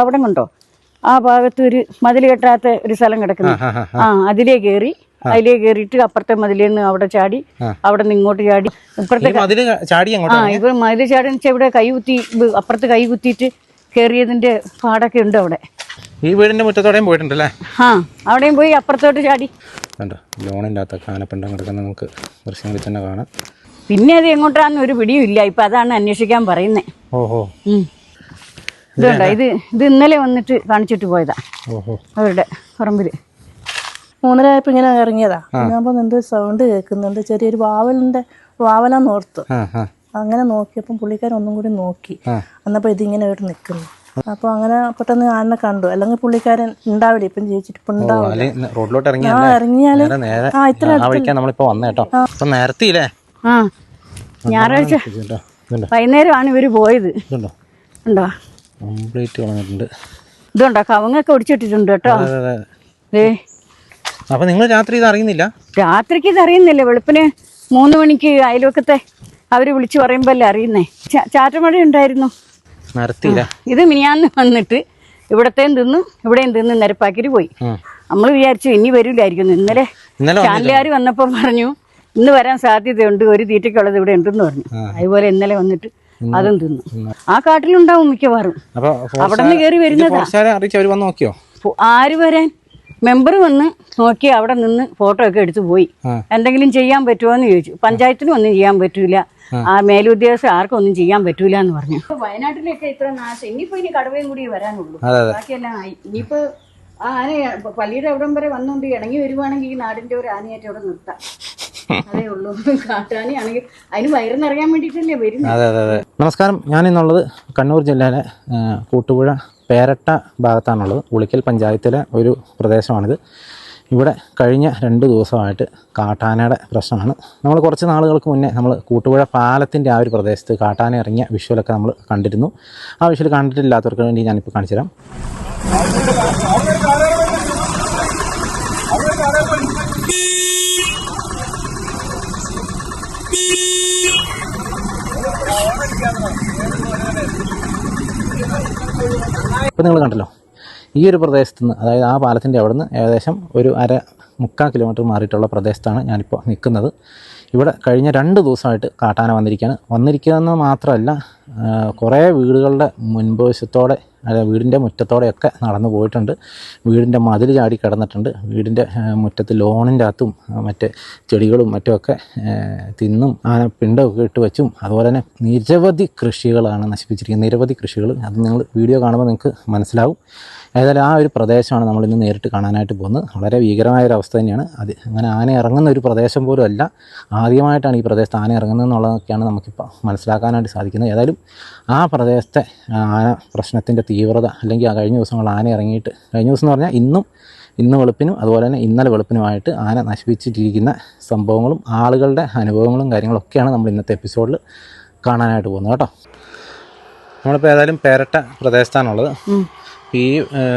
അവിടെ കൊണ്ടോ? ആ ഭാഗത്ത് ഒരു മതിൽ കെട്ടാത്ത ഒരു സ്ഥലം കിടക്കുന്നു. ആ, അതിലേ കയറി അതിലേ കയറിയിട്ട് അപ്പുറത്തെ മതിലേന്ന് അവിടെ ചാടി അവിടെ നിന്ന് ഇങ്ങോട്ട് ചാടി ഇപ്പുറത്തെ ആ ഇവർ മതിൽ ചാടി വെച്ചാൽ ഇവിടെ കൈ കുത്തി അപ്പുറത്ത് കൈ കുത്തിയിട്ട് കയറിയതിന്റെ പാടൊക്കെ ഉണ്ട് അവിടെ. ഈ വീടിന്റെ മുറ്റത്തോടെയും പോയിട്ടുണ്ടല്ലേ? ആ അവിടെയും പോയി അപ്പുറത്തോട്ട് ചാടി. കണ്ടോ? ലോണിന്റെ അകത്തൊക്കെ ആനപ്പിണ്ടം കിടക്കുന്ന നമുക്ക് ദൃശ്യങ്ങളിൽ തന്നെ കാണാം. പിന്നെ അത് എങ്ങോട്ടാന്ന് ഒരു പിടിയും ഇല്ല. ഇപ്പൊ അതാണ് അന്വേഷിക്കാൻ പറയുന്നേ. ഓഹോ. ഇതുണ്ടോ? ഇത് ഇത് ഇന്നലെ വന്നിട്ട് കാണിച്ചിട്ട് പോയതാ. ഓഹോ. അവരുടെ പറമ്പിൽ. മൂന്നരായപ്പോ ഇങ്ങനെ ഇറങ്ങിയതാ. ഞാൻ എന്തോ സൗണ്ട് കേൾക്കുന്നുണ്ട്. ചെറിയൊരു വാവലിന്റെ വാവലാന്ന് ഓർത്തു അങ്ങനെ നോക്കിയപ്പം പുള്ളിക്കാരൻ ഒന്നും കൂടി നോക്കി. എന്നപ്പോ ഇതിങ്ങനെ ഇവിടെ നിൽക്കുന്നു അപ്പൊ അങ്ങനെ പെട്ടെന്ന് ആനെ കണ്ടു. അല്ലെങ്കിൽ പുള്ളിക്കാരൻ ഉണ്ടാവില്ല. ഇപ്പം ജീവിച്ചിട്ട് ഇപ്പൊ റോഡിലോട്ട് നേരെ ആ ഇത്ര ആ വഴിക്കാ നമ്മളിപ്പോ വന്നേ കേട്ടോ. ആ. ഞായറാഴ്ച വൈകുന്നേരമാണ് ഇവർ പോയത്. ഉണ്ടോ? കംപ്ലീറ്റ് ഇതുണ്ടോ കവങ്ങൊക്കെ ഒടിച്ചിട്ടിട്ടുണ്ട് കേട്ടോ. അപ്പൊ നിങ്ങൾ രാത്രി ഇത് അറിയുന്നില്ല? രാത്രിക്ക് ഇത് അറിയുന്നില്ല. വെളുപ്പിന് മൂന്ന് മണിക്ക് അയൽവക്കത്തെ അവർ വിളിച്ചു പറയുമ്പോഴല്ലേ അറിയുന്നേ. ചാ- ചാറ്റമഴ ഉണ്ടായിരുന്നു. ഇത് മിനിയാന്ന് വന്നിട്ട് ഇവിടത്തെയും തിന്ന് ഇവിടെയും തിന്ന് നിരപ്പാക്കിട്ട് പോയി. നമ്മൾ വിചാരിച്ചു ഇനി വരില്ലായിരിക്കുന്നു ഇന്നലെ ഇന്നലെ ചാനലുകാർ വന്നപ്പോൾ പറഞ്ഞു ഇന്ന് വരാൻ സാധ്യതയുണ്ട്. ഒരു തീറ്റയ്ക്കുള്ളത് ഇവിടെ ഉണ്ടെന്ന് പറഞ്ഞു. അതുപോലെ ഇന്നലെ വന്നിട്ട് അതും തിന്നു ആ കാട്ടിലുണ്ടാവും മിക്കവാറും. അവിടെ നിന്ന് കയറി വരുന്നതാ. ഫോറസ്റ്റുകാരെ അറിയിച്ച് അവർ വന്ന് നോക്കിയോ? ആര് വരാൻ? മെമ്പർ വന്ന് നോക്കി അവിടെ നിന്ന് ഫോട്ടോ ഒക്കെ എടുത്തു പോയി. എന്തെങ്കിലും ചെയ്യാൻ പറ്റുമോ എന്ന് ചോദിച്ചു. പഞ്ചായത്തിനും ഒന്നും ചെയ്യാൻ പറ്റൂല. ആ. മേലുദ്യോഗസ്ഥ ആർക്കും ഒന്നും ചെയ്യാൻ പറ്റൂല എന്ന് പറഞ്ഞു. വയനാട്ടിലൊക്കെ ഇത്ര നാശം. ഇനിയിപ്പോ ഇനി കടവയും കൂടി വരാനുള്ളൂ. ബാക്കിയെല്ലാം ആയി. ഇനിയിപ്പോ ആ ആന പള്ളിയുടെ അവിടം വരെ വന്നുകൊണ്ട് ഇണങ്ങി വരുവാണെങ്കിൽ ഈ നാടിന്റെ ഒരു ആനയായിട്ട് അവിടെ നിർത്താം. വേണ്ടിയിട്ടല്ലേ അതെ അതെ അതെ. നമസ്കാരം. ഞാൻ ഇന്നുള്ളത് കണ്ണൂർ ജില്ലയിലെ കൂട്ടുപുഴ പേരട്ട ഭാഗത്താണുള്ളത്. ഉളിക്കൽ പഞ്ചായത്തിലെ ഒരു പ്രദേശമാണിത്. ഇവിടെ കഴിഞ്ഞ രണ്ട് ദിവസമായിട്ട് കാട്ടാനയുടെ പ്രശ്നമാണ്. നമ്മൾ കുറച്ച് നാളുകൾക്ക് മുന്നേ നമ്മൾ കൂട്ടുപുഴ പാലത്തിന്റെ ആ ഒരു പ്രദേശത്ത് കാട്ടാന ഇറങ്ങിയ വിഷ്വലൊക്കെ നമ്മൾ കണ്ടിരുന്നു. ആ വിഷ്വൽ കണ്ടിട്ടില്ലാത്തവർക്ക് വേണ്ടി ഞാനിപ്പോൾ കാണിച്ചു തരാം ഇപ്പോൾ നിങ്ങൾ കണ്ടല്ലോ. ഈ ഒരു പ്രദേശത്ത് നിന്ന് അതായത് ആ പാലത്തിന്റെ അവിടെ നിന്ന് ഏകദേശം ഒരു അര മുക്കാൽ കിലോമീറ്റർ മാറിയിട്ടുള്ള പ്രദേശത്താണ് ഞാനിപ്പോൾ നിൽക്കുന്നത്. ഇവിടെ കഴിഞ്ഞ രണ്ട് ദിവസമായിട്ട് കാട്ടാന വന്നിരിക്കുകയാണ്. വന്നിരിക്കുകയെന്ന് മാത്രമല്ല കുറേ വീടുകളുടെ മുൻവശത്തോടെ അതായത് വീടിന്റെ മുറ്റത്തോടെയൊക്കെ നടന്നു പോയിട്ടുണ്ട്. വീടിന്റെ മതിൽ ചാടി കിടന്നിട്ടുണ്ട്. വീടിന്റെ മുറ്റത്ത് ലോണിന്റെ അകത്തും മറ്റേ ചെടികളും മറ്റുമൊക്കെ തിന്നും ആന പിണ്ടൊക്കെ ഇട്ട് വെച്ചും അതുപോലെ തന്നെ നിരവധി കൃഷികളാണ് നശിപ്പിച്ചിരിക്കുന്നത്. നിരവധി കൃഷികൾ അത് നിങ്ങൾ വീഡിയോ കാണുമ്പോൾ നിങ്ങൾക്ക് മനസ്സിലാവും. ഏതായാലും ആ ഒരു പ്രദേശമാണ് നമ്മൾ ഇന്ന് നേരിട്ട് കാണാനായിട്ട് പോകുന്നത്. വളരെ ഭീകരമായ ഒരു അവസ്ഥ തന്നെയാണ്. അത് അങ്ങനെ ആന ഇറങ്ങുന്ന ഒരു പ്രദേശം പോലും അല്ല. ആദ്യമായിട്ടാണ് ഈ പ്രദേശത്ത് ആന ഇറങ്ങുന്നത് എന്നുള്ളതൊക്കെയാണ് നമുക്കിപ്പോൾ മനസ്സിലാക്കാനായിട്ട് സാധിക്കുന്നത്. ഏതായാലും ആ പ്രദേശത്തെ ആന പ്രശ്നത്തിന്റെ തീവ്രത അല്ലെങ്കിൽ ആ കഴിഞ്ഞ ദിവസങ്ങൾ ആന ഇറങ്ങിയിട്ട് കഴിഞ്ഞ ദിവസം എന്ന് പറഞ്ഞാൽ ഇന്നും ഇന്ന് വെളുപ്പിനും അതുപോലെ തന്നെ ഇന്നലെ വെളുപ്പിനുമായിട്ട് ആന നശിപ്പിച്ചിട്ടിരിക്കുന്ന സംഭവങ്ങളും ആളുകളുടെ അനുഭവങ്ങളും കാര്യങ്ങളൊക്കെയാണ് നമ്മൾ ഇന്നത്തെ എപ്പിസോഡിൽ കാണാനായിട്ട് പോകുന്നത് കേട്ടോ. നമ്മളിപ്പോൾ ഏതായാലും പേരട്ട പ്രദേശത്താണുള്ളത്. ഈ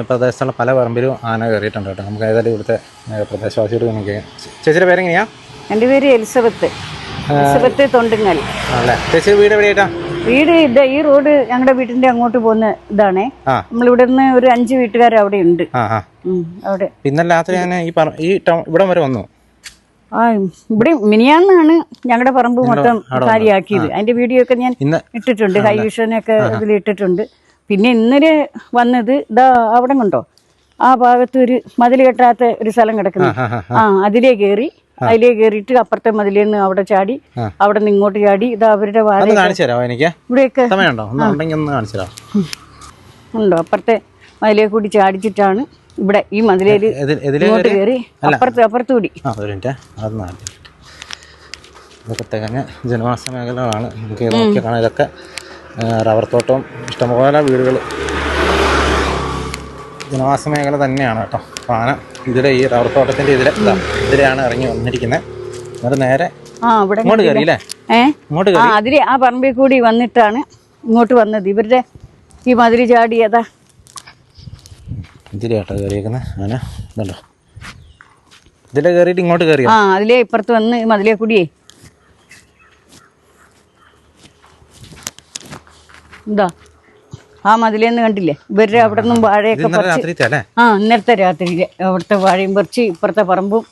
പ്രദേശത്തുള്ള പല പറമ്പിലും ആന കയറിയിട്ടുണ്ട് കേട്ടോ. നമുക്ക് ഏതായാലും ഇവിടുത്തെ പ്രദേശവാസിയോട് നമുക്ക് ചേച്ചിയുടെ പേരെങ്ങനെയാ? എന്റെ പേര് എലിസബത്ത്. എലിസബത്ത് തൊണ്ടുങ്ങൽ. ആണല്ലേ? ചേച്ചി വീട് എവിടെയായിട്ടാ? വീട് ഇത് ഈ റോഡ് ഞങ്ങളുടെ വീട്ടിന്റെ അങ്ങോട്ട് പോകുന്ന ഇതാണേ. നമ്മൾ നമ്മളിവിടെ നിന്ന് ഒരു അഞ്ച് വീട്ടുകാർ അവിടെ ഉണ്ട് അവിടെ. ഇന്നലെ രാത്രി ഞാൻ ഈ ഈ ഇവിടം വരെ വന്നു. ആ ഇവിടെ മിനിയാന്നാണ് ഞങ്ങളുടെ പറമ്പ് മൊത്തം കാര്യമാക്കിയത് അതിന്റെ വീഡിയോ ഒക്കെ ഞാൻ ഇട്ടിട്ടുണ്ട് ഹൈവിഷനൊക്കെ ഇതിൽ ഇട്ടിട്ടുണ്ട് പിന്നെ ഇന്നലെ വന്നത് ഇതാ അവിടെ കൊണ്ടോ? ആ ഭാഗത്ത് ഒരു മതിൽ കെട്ടാത്ത ഒരു സ്ഥലം കിടക്കുന്നു. ആ അതിലേ കയറി. അതിലേ കയറിയിട്ട് അപ്പുറത്തെ മതിലേന്ന് അവിടെ ചാടി അവിടെ നിന്ന് ഇങ്ങോട്ട് ചാടി ഇതാ അവരുടെ വാഴ കാണിച്ചു തരാമോ എനിക്ക്? ഇവിടെയൊക്കെ. ഉണ്ടോ? അപ്പുറത്തെ മതിലേ കൂടി ചാടിച്ചിട്ടാണ് ഇവിടെ ഈ മതിലേൽ ഇങ്ങോട്ട് കയറി? അപ്പുറത്ത് അപ്പുറത്ത് കൂടി ഇതൊക്കെ തികഞ്ഞ ജനവാസ മേഖലകളാണ്. നമുക്ക് നോക്കി കാണാൻ ഇതൊക്കെ റബ്ബർ തോട്ടവും ഇഷ്ടംപോലെ വീടുകൾ ജനവാസ മേഖല തന്നെയാണ് കേട്ടോ. അപ്പോൾ ആന ഇതിലെ ഈ റബ്ബർ തോട്ടത്തിന്റെ ഇതിലെ ഇതാ ഇതിലെയാണ് ഇറങ്ങി വന്നിരിക്കുന്നത് എന്നിട്ട് നേരെ ഇങ്ങോട്ട് കയറി അല്ലേ? ഇങ്ങോട്ട് ആ അതിലെ ആ പറമ്പിൽ കൂടി വന്നിട്ടാണ് ഇങ്ങോട്ട് വന്നത്. ഇവരുടെ ഈ മതിരി ചാടിയതാ അതാ ഇതിലേട്ടോ കയറിയേക്കുന്നത് ആന ഇതുണ്ടോ? ഇതിലെ കയറിയിട്ട് ഇങ്ങോട്ട് കയറി ആ അതിലേ ഇപ്പുറത്ത് വന്ന് മതിലേ കൂടിയേ. ഇതാ. ആ മതിലേന്ന് കണ്ടില്ലേ? ഇവരുടെ അവിടെ നിന്നും വാഴയൊക്കെ പറിച്ച് ആ ഇന്നലത്തെ രാത്രിയിൽ അവിടുത്തെ വാഴയും പറിച്ച് ഇപ്പുറത്തെ പറമ്പും.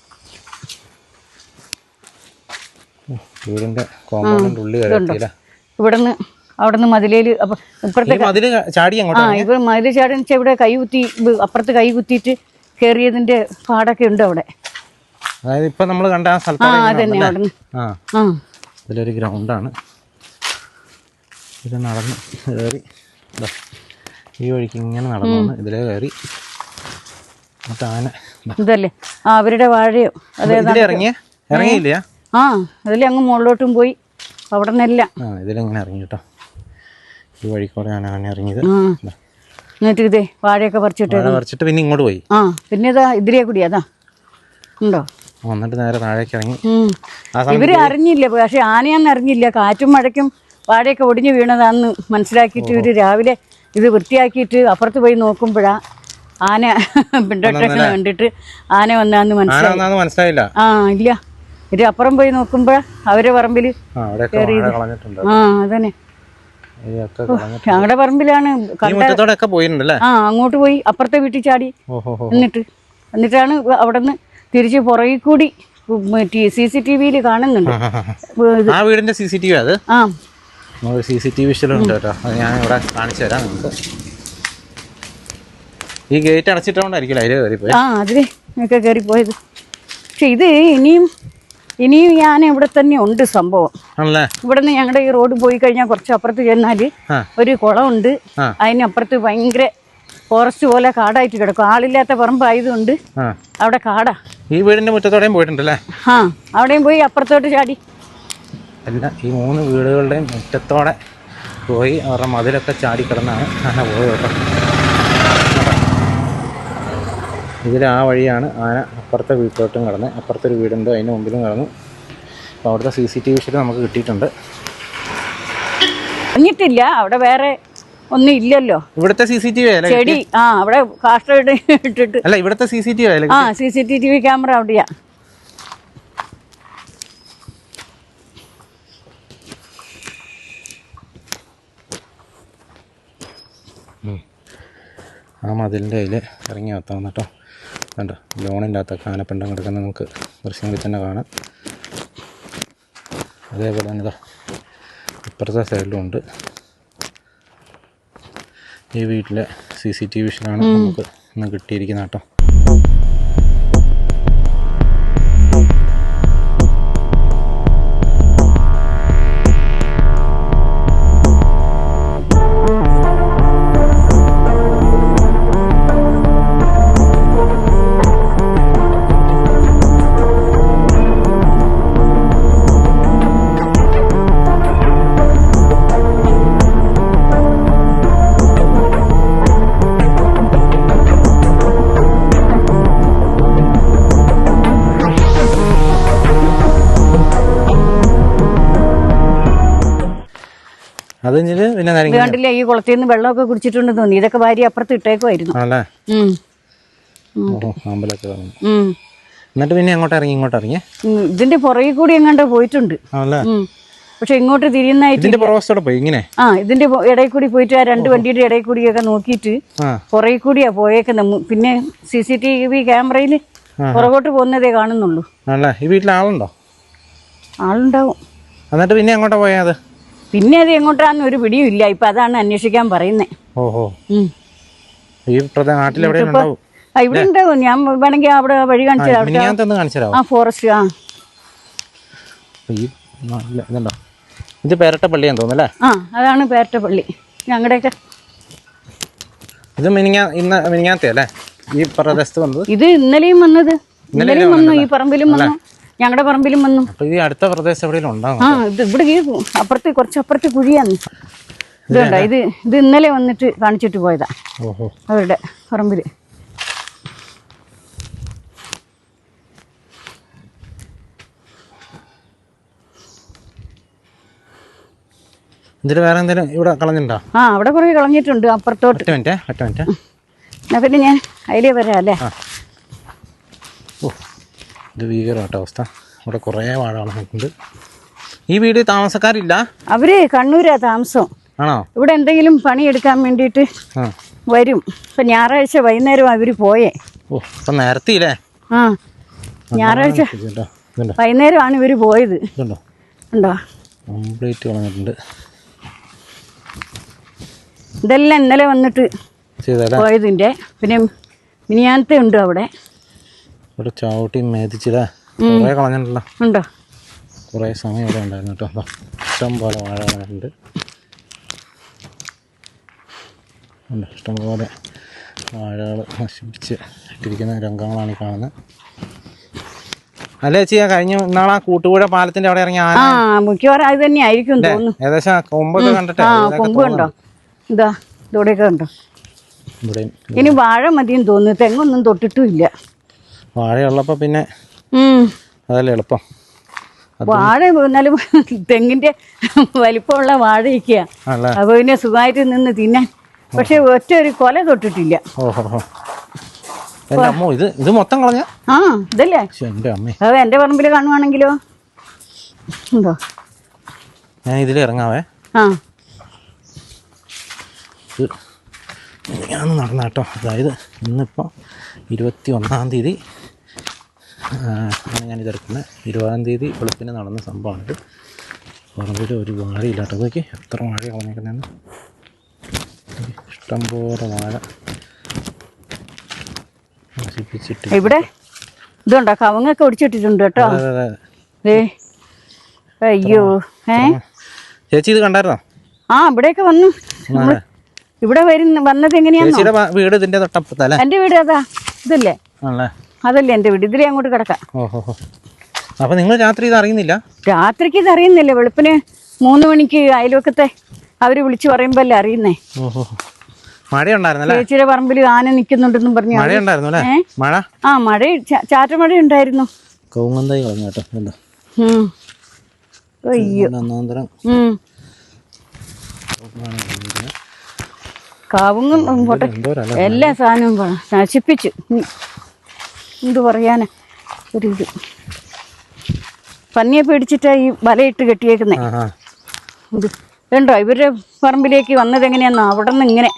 വീടിന്റെ കോമ്പൗണ്ടിന്റെ ഉള്ളിൽ കയറിയില്ല ഇവിടെ നിന്ന് അവിടെ നിന്ന് മതിലേൽ അപ്പൊ ഇപ്പുറത്തെ ഈ മതിൽ ചാടി ആ ഇവ വെച്ചാൽ ഇവിടെ കൈ കുത്തി അപ്പുറത്ത് കൈ കുത്തിയിട്ട് കയറിയതിന്റെ പാടൊക്കെ ഉണ്ട് അവിടെ. അതായത് ഇപ്പൊ നമ്മൾ കണ്ട ആ ആ സ്ഥലത്താണ് അതന്നെ അവിടെ നിന്ന് ആ. ആ. ഗ്രൗണ്ടാണ് ഇത് നടന്ന് കയറി. ഈ വഴിക്ക് ഇങ്ങനെ നടന്നു വന്ന് ഇതിലേ കയറി. താന ഇതല്ലേ? ആ അവരുടെ വാഴയോ. ഇറങ്ങിയ? ഇറങ്ങിയില്ല? ആ ഇതിലെ അങ്ങ് മുകളിലോട്ടും പോയി. അവിടെ നിന്നെല്ലാം. ആ ഇതിലെങ്ങനെ ഇറങ്ങി കേട്ടോ. ഈ കൂടെ ഞാൻ അങ്ങനെ ഇറങ്ങിയത്. എന്നിട്ട് ഇതേ വാഴയൊക്കെ പറിച്ചിട്ട് വാഴ പറിച്ചിട്ട് പിന്നെ ഇങ്ങോട്ട് പോയി. ആ പിന്നെ ഇതാ ഇതിലേ കൂടി അതാ. ഉണ്ടോ? വന്നിട്ട് നേരെ താഴേക്ക് ഇറങ്ങി. ഇവർ അറിഞ്ഞില്ല പക്ഷെ ആനയാന്ന് അറിഞ്ഞില്ല കാറ്റും മഴയ്ക്കും. വാഴയൊക്കെ ഒടിഞ്ഞു വീണതാണെന്ന് മനസ്സിലാക്കിയിട്ട് ഇവർ രാവിലെ ഇത് വൃത്തിയാക്കിയിട്ട് അപ്പുറത്ത് പോയി നോക്കുമ്പോഴാ ആന പിണ്ടോട്ടൊക്കെ കണ്ടിട്ട് ആന വന്നാന്ന് മനസ്സിലായില്ല. ആ ഇല്ല. ഇത് അപ്പുറം പോയി നോക്കുമ്പോഴാ അവരെ പറമ്പിൽ ആ അതന്നെ. ഞങ്ങളുടെ പറമ്പിലാണ് ആ അങ്ങോട്ട് പോയി അപ്പുറത്തെ വീട്ടിൽ ചാടി എന്നിട്ട്. എന്നിട്ടാണ് അവിടെ നിന്ന് തിരിച്ച് പുറകിൽ കൂടി സി സി ടി വിയിൽ കാണുന്നുണ്ട്. ആ. നമുക്ക് സി സി ടി വി ഉണ്ട് കേട്ടോ. അത് ഞാൻ ഇവിടെ കാണിച്ചു തരാം നിങ്ങൾക്ക്. ഈ ഗേറ്റ് അടച്ചിട്ടുകൊണ്ടായിരിക്കില്ല അതിൽ കയറിപ്പോയി ആ അതിലേ ഒക്കെ പക്ഷെ ഇത് ഇനിയും ഇനിയും ഞാൻ ഇവിടെ തന്നെ ഉണ്ട് സംഭവം. ആണല്ലേ? ഇവിടെ നിന്ന് ഞങ്ങളുടെ ഈ റോഡ് പോയി കഴിഞ്ഞാൽ കുറച്ച് അപ്പുറത്ത് ചെന്നാൽ ആ. ഒരു കുളമുണ്ട്. അതിനപ്പുറത്ത് ഭയങ്കര ഫോറസ്റ്റ് പോലെ കാടായിട്ട് കിടക്കും. ആളില്ലാത്ത പറമ്പായതുകൊണ്ട് അവിടെ കാടാ. ഈ വീടിന്റെ മുറ്റത്തോടെയും പോയിട്ടുണ്ടല്ലേ? ആ അവിടെയും പോയി അപ്പുറത്തോട്ട് ചാടി. അല്ല ഈ മൂന്ന് വീടുകളുടെയും മുറ്റത്തോടെ പോയി അവരുടെ മതിലൊക്കെ ചാടിക്കിടന്നാണ് ആന പോയത് കേട്ടോ. ഇതിൽ ആ വഴിയാണ് ആന അപ്പുറത്തെ വീട്ടിലോട്ടും കടന്ന് അപ്പുറത്തെ ഒരു വീടുണ്ട് അതിന് മുമ്പിലും കടന്നു. അപ്പോൾ അവിടുത്തെ സി സി ടി വി നമുക്ക് കിട്ടിയിട്ടുണ്ട്. അറിഞ്ഞിട്ടില്ല അവിടെ വേറെ ഒന്നും ഇല്ലല്ലോ. ഇവിടുത്തെ സി സി ടി വി ചെടി ആ അവിടെ കാഷ്ടം ഇട്ടിട്ട്. അല്ല ഇവിടുത്തെ സി സി ടി വി ആ C C T V camera അവിടെയാ. ആ മതിലിന്റെ അതിൽ ഇറങ്ങി വത്താം കേട്ടോ കണ്ടോ ലോണിന്റെ അകത്തൊക്കെ ആനപ്പിണ്ടം കിടക്കുന്ന നമുക്ക് ദൃശ്യങ്ങളിൽ തന്നെ കാണാം. അതേപോലെ തന്നെ ഇതാ ഇപ്പുറത്തെ സൈഡിലും ഉണ്ട്. ഈ വീട്ടിലെ സി സി ടി വിഷനാണ് നമുക്ക് ഇന്ന് കിട്ടിയിരിക്കുന്ന കേട്ടോ. കണ്ടില്ലേ ഈ കുളത്തിൽ നിന്ന് വെള്ളമൊക്കെ കുടിച്ചിട്ടുണ്ടെന്ന് തോന്നി. ഇതൊക്കെ ഭാര്യ അപ്പുറത്ത് ഇട്ടേക്കുമായിരുന്നു. എന്നിട്ട് പിന്നെ അങ്ങോട്ട് ഇറങ്ങി ഇങ്ങോട്ട് ഇറങ്ങി. ഇതിന്റെ പുറകിൽ കൂടി എങ്ങാണ്ട് പോയിട്ടുണ്ട്. പക്ഷെ ഇങ്ങോട്ട് തിരിയുന്നായിട്ട് പോയി ഇങ്ങനെ? ആ ഇതിന്റെ ഇടയിൽ കൂടി പോയിട്ട് ആ രണ്ട് വണ്ടിയുടെ ഇടയിൽ കൂടിയൊക്കെ നോക്കിയിട്ട് പുറകെ പുറകിൽ കൂടിയാ പോയേക്കുന്നത് പിന്നെ സി സി ടി വി ക്യാമറയിൽ പുറകോട്ട് പോകുന്നതേ കാണുന്നുള്ളൂ. ഈ വീട്ടിൽ ആളുണ്ടോ? ആളുണ്ടാവും. എന്നിട്ട് പിന്നെ അങ്ങോട്ടാ പോയത്? പിന്നെ അത് എങ്ങോട്ടാന്ന് ഒരു പിടിയും ഇല്ല. ഇപ്പൊ അതാണ് അന്വേഷിക്കാൻ പറയുന്നത് ഓഹോ. ഈ നാട്ടിൽ ഇവിടെ ഉണ്ടാവും. ഞാൻ വേണമെങ്കിൽ അവിടെ വഴി കാണിച്ചു ആ ഫോറസ്റ്റ് ആ ഇത് പേരട്ട പള്ളിയാന്ന് ആ അതാണ് പേരട്ടപ്പള്ളി ഞങ്ങളുടെയൊക്കെ ഇത് മിനിങ്ങാ ഇന്ന് മിനിങ്ങാത്തെ അല്ലേ? ഈ പ്രദേശത്ത് വന്നത്? ഇത് ഇന്നലെയും വന്നത്. ഇന്നലെയും വന്നു ഈ പറമ്പിലും വന്നു. ഞങ്ങളുടെ പറമ്പിലും വന്നു. അപ്പൊ ഈ അടുത്ത പ്രദേശം എവിടെയെങ്കിലും ഉണ്ടാകും ആ ഇത് ഇവിടെ ഈ അപ്പുറത്ത് കുറച്ച് അപ്പുറത്ത് കുഴിയാന്ന് ഇതുണ്ട. ഇത് ഇത് ഇന്നലെ വന്നിട്ട് കാണിച്ചിട്ട് പോയതാ. ഓഹോ. അവരുടെ പറമ്പിൽ. ഇതിൽ വേറെ എന്തെങ്കിലും ഇവിടെ കളഞ്ഞിട്ടുണ്ടോ? ആ അവിടെ കുറേ കളഞ്ഞിട്ടുണ്ട്. അപ്പുറത്തോട്ട്. ഒറ്റ മിനിറ്റ് ഒറ്റ മിനിറ്റ്. എന്നാ പിന്നെ ഞാൻ അതിലേ വരാം അല്ലേ? ഇത് ഭീകരമാട്ടോ അവസ്ഥ. ഇവിടെ കുറേ വാഴ ഈ വീട് താമസക്കാരില്ല? അവർ കണ്ണൂരാ താമസം. ആണോ? ഇവിടെ എന്തെങ്കിലും പണിയെടുക്കാൻ വേണ്ടിയിട്ട് വേണ്ടിട്ട് വരും. ഇപ്പൊ ഞായറാഴ്ച വൈകുന്നേരം അവർ പോയേ. ഓ ഇപ്പൊ നേരത്തിയില്ലേ? ആ. ഞായറാഴ്ച വൈകുന്നേരമാണ് ഇവർ പോയത്. ഉണ്ടോ? കംപ്ലീറ്റ് ഇതെല്ലാം ഇന്നലെ വന്നിട്ട് പോയതിന്റെ പിന്നെ മിനിയാനത്തെ ഉണ്ട് അവിടെ. ഒരു ചവിട്ടി മേതിച്ചില്ലേ കുറേ കളഞ്ഞിട്ടുണ്ടല്ലോ. ഉണ്ടോ? കുറേ സമയം ഇവിടെ ഉണ്ടായിരുന്നു കേട്ടോ. ഇഷ്ടംപോലെ ഇഷ്ടം പോലെ വാഴ കളഞ്ഞിട്ടുണ്ട് ഉണ്ട് വാഴകൾ പോലെ വാഴകൾ നശിപ്പിച്ച് ഇട്ടിരിക്കുന്ന രംഗങ്ങളാണ് ഈ കാണുന്നത് അല്ലേ ചേച്ചി കഴിഞ്ഞ ഇന്നാളാ ആ കൂട്ടുപുഴ പാലത്തിന്റെ അവിടെ ഇറങ്ങിയ ആ മിക്കവാറും അത് തന്നെ ആയിരിക്കും തോന്നുന്നു. ഏകദേശം കൊമ്പൊക്കെ കണ്ടിട്ട്? ആ കൊമ്പ് കണ്ടോ? ഇതാ ഇതോടെയൊക്കെ കണ്ടോ? ഇനി വാഴ മതിയും തോന്നുന്നു. തെങ്ങൊന്നും തൊട്ടിട്ടും ഇല്ല. വാഴയുള്ളപ്പോൾ പിന്നെ. അതല്ലേ എളുപ്പം. വാഴ എന്നാലും തെങ്ങിന്റെ വലിപ്പമുള്ള വാഴയൊക്കെയാ. അപ്പൊ പിന്നെ സുഖമായിട്ട് നിന്ന് തിന്നാൻ. പക്ഷെ ഒറ്റ ഒരു കൊല തൊട്ടിട്ടില്ല. ഇത് ഇത് മൊത്തം കളഞ്ഞ? ആ ഇതല്ലേ? അത് എന്റെ പറമ്പിൽ കാണുവാണെങ്കിലോ? ഉണ്ടോ? ഞാൻ ഇതിൽ ഇറങ്ങാവേ. ആ. ഞാൻ നടന്ന കേട്ടോ. അതായത് ഇന്നിപ്പോൾ ഇരുപത്തി ഒന്നാം തീയതി ഞാൻ ഞാനിത് എടുക്കുന്നത് ഇരുപതാം തീയതി വെളുപ്പിന് നടന്ന സംഭവമാണിത് പറമ്പിൽ ഒരു വാഴയില്ലാത്ത നോക്കി എത്ര വാഴ കളഞ്ഞേക്കുന്നതെന്ന് ഇഷ്ടംപോലെ വാഴ നശിപ്പിച്ചിട്ട് ഇവിടെ ഇതുണ്ടോ? കവങ്ങൊക്കെ ഒടിച്ചിട്ടിട്ടുണ്ട് കേട്ടോ. അയ്യോ ഏ? ചേച്ചി ഇത് കണ്ടായിരുന്നോ? ആ ഇവിടെയൊക്കെ വന്നു. ഇവിടെ വരുന്ന വന്നത് എങ്ങനെയാണ് വീട് ഇതിന്റെ തൊട്ടപ്പുറത്തല്ലേ എന്റെ വീട് അതാ ഇതല്ലേ? ആണല്ലേ? അതല്ലേ എന്റെ വീട്? ഇതിലേ അങ്ങോട്ട് കിടക്കാം. ഓഹോ ഹോ അപ്പോൾ നിങ്ങൾ രാത്രി ഇത് അറിയുന്നില്ല? രാത്രിക്ക് ഇത് അറിയുന്നില്ല. വെളുപ്പിന് മൂന്ന് മണിക്ക് അയൽവക്കത്തെ അവർ വിളിച്ചു പറയുമ്പോ അല്ലേ അറിയുന്നേ. ഓഹോ മഴയുണ്ടായിരുന്നല്ലേ ചേച്ചിയുടെ പറമ്പിൽ ആന നിൽക്കുന്നുണ്ടെന്നും പറഞ്ഞു. മഴയുണ്ടായിരുന്നു അല്ലേ? മഴ? ആ മഴ ചാറ്റ ചാറ്റമഴ ഉണ്ടായിരുന്നു. കൗങ്ങന്തായി കളഞ്ഞു കേട്ടോ എന്താ ഉം. അയ്യോ. ഒന്നാന്തരം ഉം. കാവുങ്ങും എല്ലാ സാധനവും നശിപ്പിച്ചു. എന്ത് പറയാനാ? ഒരു ഇത്. പന്നിയെ പേടിച്ചിട്ടാ ഈ വലയിട്ട് കെട്ടിയേക്കുന്നേ. ഇത് കണ്ടോ? ഇവരുടെ പറമ്പിലേക്ക് വന്നത് എങ്ങനെയാന്നോ? അവിടെ നിന്ന് ഇങ്ങനെ.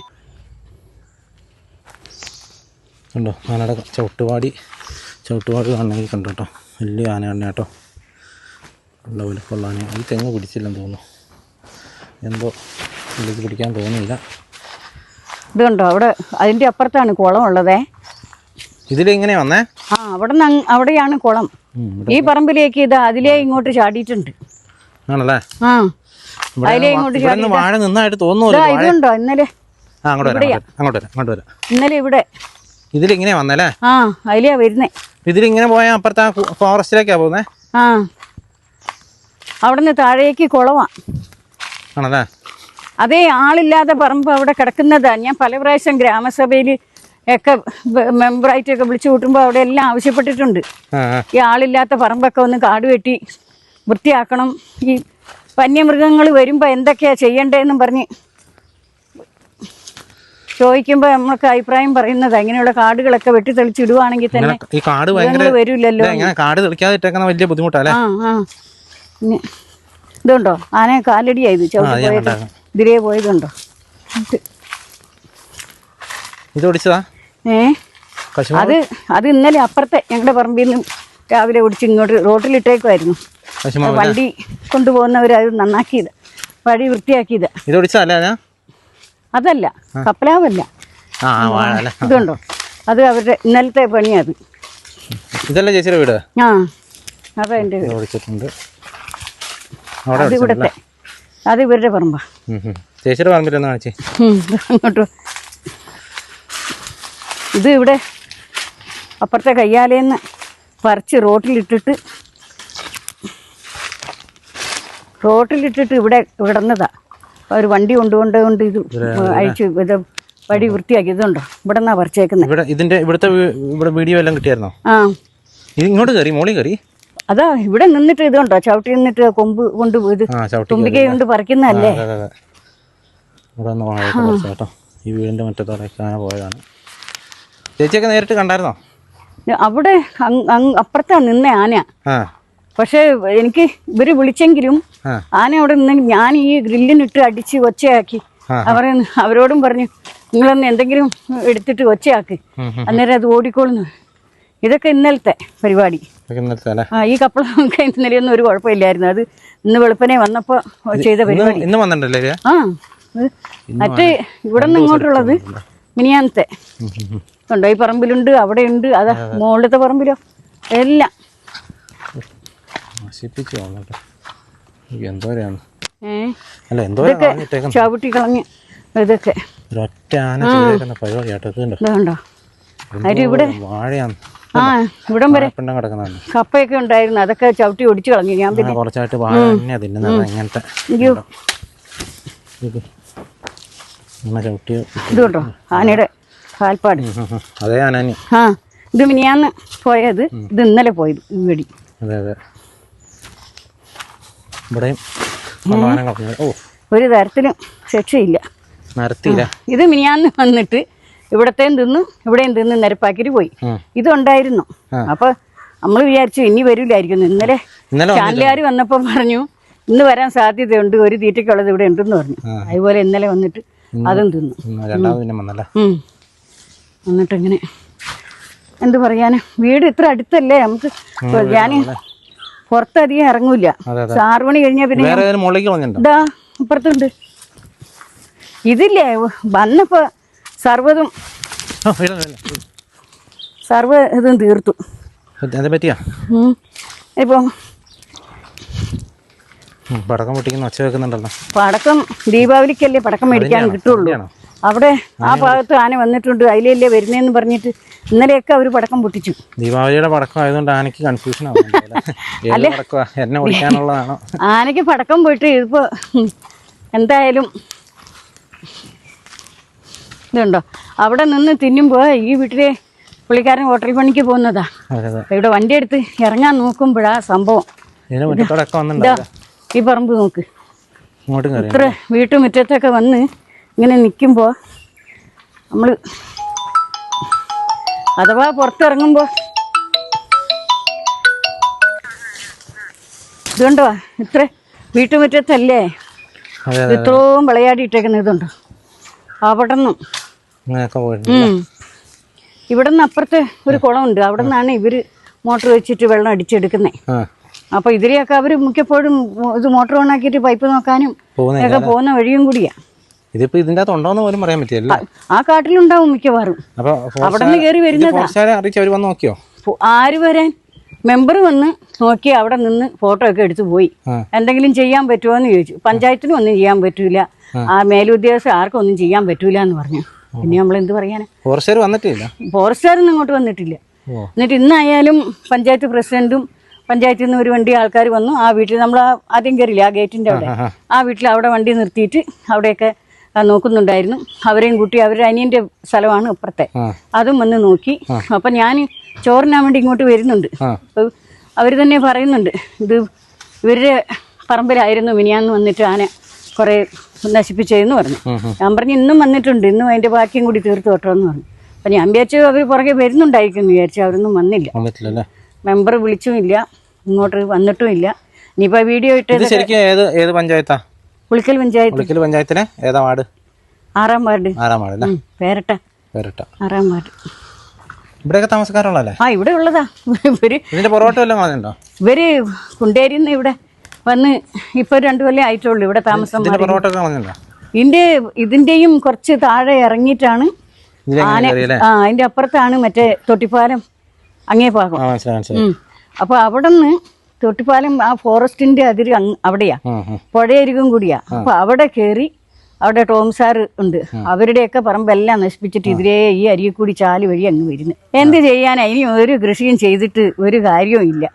കണ്ടോ? ആനയുടെ ചവിട്ടുപാടി. ചവിട്ടുപാടി കാണണമെങ്കിൽ കണ്ടോ കേട്ടോ വലിയ ആന തന്നെ കേട്ടോ. ഉള്ള വലിപ്പമുള്ള ആന ഈ തെങ്ങ് പിടിച്ചില്ലെന്ന് തോന്നുന്നു. എന്തോ ഇതിലേക്ക് പിടിക്കാൻ തോന്നുന്നില്ല. ഇത് കണ്ടോ? അവിടെ അതിന്റെ അപ്പുറത്താണ് കുളം ഉള്ളതേ. ഇതിലെങ്ങനെ വന്നേ? ആ അവിടെ നിന്ന് അവിടെയാണ് കുളം. ഈ പറമ്പിലേക്ക് ഇത് അതിലേ ഇങ്ങോട്ട് ചാടിയിട്ടുണ്ട്. ആണല്ലേ? ആ അതിലേ ഇങ്ങോട്ട് വാഴ നിന്നായിട്ട് തോന്നുന്നു ഇതാ ഇതുണ്ടോ ഇന്നലെ? ആ അങ്ങോട്ട് വരാം അങ്ങോട്ട് വരാം, അങ്ങോട്ട് വരാം. ഇന്നലെ ഇവിടെ. ഇതിലിങ്ങനെ വന്നല്ലേ? ആ അതിലെയാ വരുന്നേ. ഇതിലിങ്ങനെ പോയാ അപ്പുറത്തെ ഫോറസ്റ്റിലേക്കാ പോകുന്നേ ആ ആ അവിടുന്ന് താഴേക്ക് കുളവാ. ആണല്ലേ? അതേ ആളില്ലാതെ പറമ്പ് അവിടെ കിടക്കുന്നതാ. ഞാൻ പല പ്രാവശ്യം ഗ്രാമസഭയിൽ ഒക്കെ മെമ്പറായിട്ടൊക്കെ വിളിച്ചു കൂട്ടുമ്പോൾ അവിടെ എല്ലാം ആവശ്യപ്പെട്ടിട്ടുണ്ട്. ഈ ആളില്ലാത്ത പറമ്പൊക്കെ ഒന്ന് കാട് വെട്ടി വൃത്തിയാക്കണം. ഈ വന്യമൃഗങ്ങൾ വരുമ്പോൾ എന്തൊക്കെയാ ചെയ്യേണ്ടതെന്നും പറഞ്ഞ് ചോദിക്കുമ്പോൾ നമ്മൾക്ക് അഭിപ്രായം പറയുന്നത് അങ്ങനെയുള്ള കാടുകളൊക്കെ വെട്ടി തെളിച്ചിടുവാണെങ്കിൽ തന്നെ ഈ കാട് വരില്ലല്ലോ. കാട് തെളിക്കാതെ വലിയ ബുദ്ധിമുട്ടല്ലേ ഇതുണ്ടോ? ആന കാലടിയായത് ചവിട്ടി പോയത്. ഇതിലേ പോയതുണ്ടോ. ഇത് ഓടിച്ചതാ? ഏ? അത് അത് ഇന്നലെ അപ്പുറത്തെ ഞങ്ങളുടെ പറമ്പിൽ നിന്ന് രാവിലെ ഓടിച്ച് ഇങ്ങോട്ട് റോട്ടിലിട്ടേക്കുമായിരുന്നു വണ്ടി കൊണ്ടുപോകുന്നവർ അത് നന്നാക്കിയത്. വഴി വൃത്തിയാക്കിയത്. അതല്ല കപ്പലാവല്ല. ഇതുണ്ടോ? അത് അവരുടെ ഇന്നലത്തെ പണിയത് ഇതല്ലേ ചേച്ചിയുടെ വീട്? ആ അതാ എന്റെ വീട്. അത് ഇവിടുത്തെ. അത് ഇവരുടെ പറമ്പാ. ചേച്ചിയുടെ പറമ്പിലൊന്ന് കാണിച്ചേ. അങ്ങോട്ട് ഇത് ഇവിടെ അപ്പുറത്തെ കയ്യാലയിൽ നിന്ന് പറിച്ച് റോട്ടിലിട്ടിട്ട് റോട്ടിലിട്ടിട്ട് ഇവിടെ വിടന്നതാ ഒരു വണ്ടി കൊണ്ടുകൊണ്ട് കൊണ്ട് ഇത് അഴിച്ച് ഇത് വഴി വൃത്തിയാക്കി. ഇതുണ്ടോ? ഇവിടെ നിന്നാ പറിച്ചേക്കുന്നത് ഇവിടെ ഇതിന്റെ ഇവിടുത്തെ ഇവിടെ വീഡിയോ എല്ലാം കിട്ടിയായിരുന്നോ? ആ. ഇത് ഇങ്ങോട്ട് കയറി മോളി കയറി? അതാ ഇവിടെ നിന്നിട്ട് ഇതുണ്ടോ? ചവിട്ടി നിന്നിട്ട് കൊമ്പ് കൊണ്ട് ഇത് തുമ്പിക്കൈ കൊണ്ട് പറിക്കുന്നതല്ലേ? ഈ വീടിന്റെ മറ്റേ പോയതാണ്. ചേച്ചിയൊക്കെ നേരിട്ട് കണ്ടായിരുന്നോ? അവിടെ അപ്പുറത്താ നിന്ന ആന. പക്ഷെ എനിക്ക് ഇവർ വിളിച്ചെങ്കിലും. ആന അവിടെ നിന്ന് ഞാൻ ഈ ഗ്രില്ലിനിട്ട് അടിച്ച് ഒച്ചയാക്കി. അവർ അവരോടും പറഞ്ഞു നിങ്ങളൊന്ന് എന്തെങ്കിലും എടുത്തിട്ട് ഒച്ചയാക്കി. അന്നേരം അത് ഓടിക്കോളുന്നു. ഇതൊക്കെ ഇന്നലത്തെ പരിപാടി. ഈ ഇന്നലത്തെ ഇന്നലെ ആ ഈ കപ്പളമൊക്കെ ഇന്നലെയൊന്നും ഒരു കുഴപ്പമില്ലായിരുന്നു. അത് ഇന്ന് വെളുപ്പനെ വന്നപ്പോ ചെയ്ത പരിപാടി. ഇന്ന്? ആ മറ്റേ ഇവിടെ നിന്ന് ഇങ്ങോട്ടുള്ളത് മിനിയാന്നത്തെ. ഉണ്ടോ? പറമ്പിലുണ്ട് അവിടെയുണ്ട് അതാ മുകളിലത്തെ പറമ്പിലോ? എല്ലാം. നശിപ്പിച്ചു എന്തോരാണ് അല്ല എന്തോ ചവിട്ടി കളഞ്ഞ് ഇതൊക്കെ. ഒരൊറ്റ ആന ചെയ്തേക്കുന്ന പരിപാടി കേട്ടോ ഇത് കണ്ടോ? ഇതുണ്ടോ? അതിന് ഇവിടെ വാഴയാണ്. ആ ഇവിടം വരെ പിണ്ടം കിടക്കുന്നതാണ്. കപ്പയൊക്കെ ഉണ്ടായിരുന്നു അതൊക്കെ ചവിട്ടി ഒടിച്ചു കളഞ്ഞു. ഞാൻ പിന്നെ ആ, കുറച്ചായിട്ട് വാഴ തന്നെയാ തിന്നുന്നത് ഇങ്ങനത്തെ അയ്യോ. ഇത് ഇങ്ങനെ ചവിട്ടി ഇത് കേട്ടോ ആനയുടെ കാൽപ്പാട്. അതെ ആ ഇത് മിനിയാന്ന് പോയത്. ഇത് ഇന്നലെ പോയത് ഈ അതെ അതെ. ഇവിടെയും ഒരു തരത്തിലും രക്ഷയില്ല. നിരത്തിയില്ല ഇത് മിനിയാന്ന് വന്നിട്ട് ഇവിടത്തെയും തിന്നു ഇവിടെയും തിന്ന് നിരപ്പാക്കിട്ട് പോയി. ഇതുണ്ടായിരുന്നു. അപ്പൊ നമ്മൾ വിചാരിച്ചു ഇനി വരില്ലായിരിക്കുന്നു. ഇന്നലെ ഇന്നലെ ചാനലുകാർ വന്നപ്പോൾ പറഞ്ഞു ഇന്ന് വരാൻ സാധ്യതയുണ്ട്. ഒരു തീറ്റയ്ക്കുള്ളത് ഇവിടെ ഉണ്ടെന്ന് പറഞ്ഞു. അതുപോലെ ഇന്നലെ വന്നിട്ട് അതും തിന്നു ഉം, രണ്ടാമത് പിന്നെ വന്നല്ലേ ഉം. എന്നിട്ട് ഇങ്ങനെ എന്ത് പറയാന്? വീട് ഇത്ര അടുത്തല്ലേ? നമുക്ക് ഞാൻ പുറത്തധികം ഇറങ്ങൂല. ആറു മണി കഴിഞ്ഞാൽ പിന്നെ ഇതാ ഇപ്പുറത്തുണ്ട്. ഇതില്ലേ വന്നപ്പോ സർവതും സർവ. സർവ ഇതും തീർത്തു. ഇപ്പൊ പടക്കം പൊട്ടിക്കുന്ന പടക്കം ദീപാവലിക്കല്ലേ പടക്കം മേടിക്കാൻ കിട്ടുള്ളൂ? അവിടെ ആ ഭാഗത്ത് ആന വന്നിട്ടുണ്ട്. അതിലല്ലേ വരുന്നതെന്ന് പറഞ്ഞിട്ട് ഇന്നലെയൊക്കെ അവർ പടക്കം പൊട്ടിച്ചു. ദീപാവലിയുടെ പടക്കം ആയതുകൊണ്ട് ആനയ്ക്ക് കൺഫ്യൂഷൻ എന്നെ ഓടിക്കാനുള്ളതാണോ ആനയ്ക്ക് പടക്കം പോയിട്ട് ഇതിപ്പോ എന്തായാലും ഇതുണ്ടോ? അവിടെ നിന്ന് തിന്നുമ്പോ ഈ വീട്ടിലെ പുള്ളിക്കാരൻ ഹോട്ടൽ പണിക്ക് പോകുന്നതാ. ഇവിടെ വണ്ടി എടുത്ത് ഇറങ്ങാൻ നോക്കുമ്പോഴാ സംഭവം. ഈ പറമ്പ് നോക്ക്. ഇത്ര വീട്ടുമുറ്റത്തൊക്കെ വന്ന് ഇങ്ങനെ നിൽക്കുമ്പോൾ നമ്മൾ അഥവാ പുറത്തിറങ്ങുമ്പോൾ ഇതുണ്ടോ? ഇത്ര വീട്ടുമുറ്റത്തല്ലേ? ഇത്രയും വിളയാടിയിട്ടേക്കുന്ന ഇതുണ്ടോ? അവിടെ നിന്നും ഇവിടെ നിന്ന് അപ്പുറത്ത് ഒരു കുളമുണ്ട്. അവിടെ നിന്നാണ് ഇവർ മോട്ടർ വെച്ചിട്ട് വെള്ളം അടിച്ചെടുക്കുന്നത് അപ്പൊ ഇതിരെയൊക്കെ അവർ അവർ മിക്കപ്പോഴും ഇത് മോട്ടർ ഓണാക്കിയിട്ട് പൈപ്പ് നോക്കാനും ഒക്കെ പോകുന്ന വഴിയും കൂടിയാ. ഇതിപ്പോ ഇതിന്റെ അകത്ത് ഉണ്ടോന്ന് പോലും പറയാൻ പറ്റില്ല ആ കാട്ടിലുണ്ടാവും മിക്കവാറും. അവിടെ നിന്ന് കയറി വരുന്നതാ. അറിയിച്ച് അവർ വന്ന് നോക്കിയോ? ആര് വരാൻ? മെമ്പർ വന്ന് നോക്കി അവിടെ നിന്ന് ഫോട്ടോ ഒക്കെ എടുത്തു പോയി. എന്തെങ്കിലും ചെയ്യാൻ പറ്റുമോ എന്ന് ചോദിച്ചു. പഞ്ചായത്തിനും ഒന്നും ചെയ്യാൻ പറ്റൂല. ആ. മേലുദ്യോഗസ്ഥ ആർക്കും ഒന്നും ചെയ്യാൻ പറ്റൂല എന്ന് പറഞ്ഞു. പിന്നെ നമ്മൾ എന്ത് പറയാനാ? ഫോറസ്റ്റുകാർ വന്നിട്ടില്ല? ഫോറസ്റ്റുകാരൊന്നും ഇങ്ങോട്ട് വന്നിട്ടില്ല. എന്നിട്ട് ഇന്നായാലും പഞ്ചായത്ത് പ്രസിഡന്റും പഞ്ചായത്തിൽ നിന്ന് ഒരു വണ്ടി ആൾക്കാർ വന്നു. ആ വീട്ടിൽ നമ്മൾ ആദ്യം കയറില്ല ആ ഗേറ്റിന്റെ അവിടെ. ആ വീട്ടിൽ അവിടെ വണ്ടി നിർത്തിയിട്ട് അവിടെയൊക്കെ നോക്കുന്നുണ്ടായിരുന്നു. അവരെയും കൂട്ടി അവരുടെ അനിയന്റെ സ്ഥലമാണ് അപ്പുറത്തെ. അതും വന്ന് നോക്കി. അപ്പൊ ഞാൻ ചോറിനാൻ വേണ്ടി ഇങ്ങോട്ട് വരുന്നുണ്ട്. അവർ തന്നെ പറയുന്നുണ്ട് ഇത് ഇവരുടെ പറമ്പിലായിരുന്നു മിനിയാന്ന് വന്നിട്ട് ആന കുറെ നശിപ്പിച്ചതെന്ന് പറഞ്ഞു. ഞാൻ പറഞ്ഞു ഇന്നും വന്നിട്ടുണ്ട്. ഇന്നും അതിന്റെ ബാക്കിയും കൂടി തീർത്ത് എന്ന് പറഞ്ഞു. അപ്പൊ ഞാൻ വിചാരിച്ചു അവർ പുറകെ വരുന്നുണ്ടായിരിക്കും വിചാരിച്ചു. അവരൊന്നും വന്നില്ല. മെമ്പർ വിളിച്ചും ഇല്ല. ഇങ്ങോട്ട് വന്നിട്ടും ഇല്ല. ഇനിയിപ്പോ വീഡിയോ ഇത് ഇട്ടത് ശരിക്കും ഏത് ഏത് പഞ്ചായത്താ? പുളിക്കൽ പഞ്ചായത്ത്. ഉളിക്കൽ പഞ്ചായത്തിലെ ഏതാ വാർഡ്? ആറാം വാർഡ്. ആറാം വാർഡ് അല്ലേ? പേരട്ട. പേരട്ട. ആറാം വാർഡ്. ഇവിടെയൊക്കെ താമസക്കാരുള്ളല്ലേ ആ ഇവിടെ ഉള്ളതാ. ഇവർ ഇതിന്റെ പൊറോട്ട വല്ലതും കളഞ്ഞിട്ടുണ്ടോ ഇവർ കുണ്ടേരിന്ന് ഇവിടെ വന്ന് ഇപ്പൊ രണ്ടു കൊല്ലം ആയിട്ടുള്ളൂ ഇവിടെ താമസം പൊറോട്ട കളഞ്ഞിട്ടുണ്ടോ ഇതിന്റെ ഇതിന്റെയും കുറച്ച് താഴെ ഇറങ്ങിയിട്ടാണ് ആന ആ അതിന്റെ അപ്പുറത്താണ് മറ്റേ തൊട്ടിപ്പാലം അങ്ങേ ഉം. അപ്പൊ അവിടെ നിന്ന് തൊട്ടിപ്പാലം ആ ഫോറസ്റ്റിന്റെ അതിര് അവിടെയാ. പുഴയരികും കൂടിയാ. അപ്പൊ അവിടെ കയറി അവിടെ ടോം സാർ ഉണ്ട്. അവരുടെയൊക്കെ പറമ്പെല്ലാം നശിപ്പിച്ചിട്ട് ഇതിലേ ഈ അരിയെ കൂടി ചാൽ വഴി അങ്ങ് വരുന്നു. എന്ത് ചെയ്യാനാ? ഇനി ഒരു കൃഷിയും ചെയ്തിട്ട് ഒരു കാര്യവും ഇല്ല.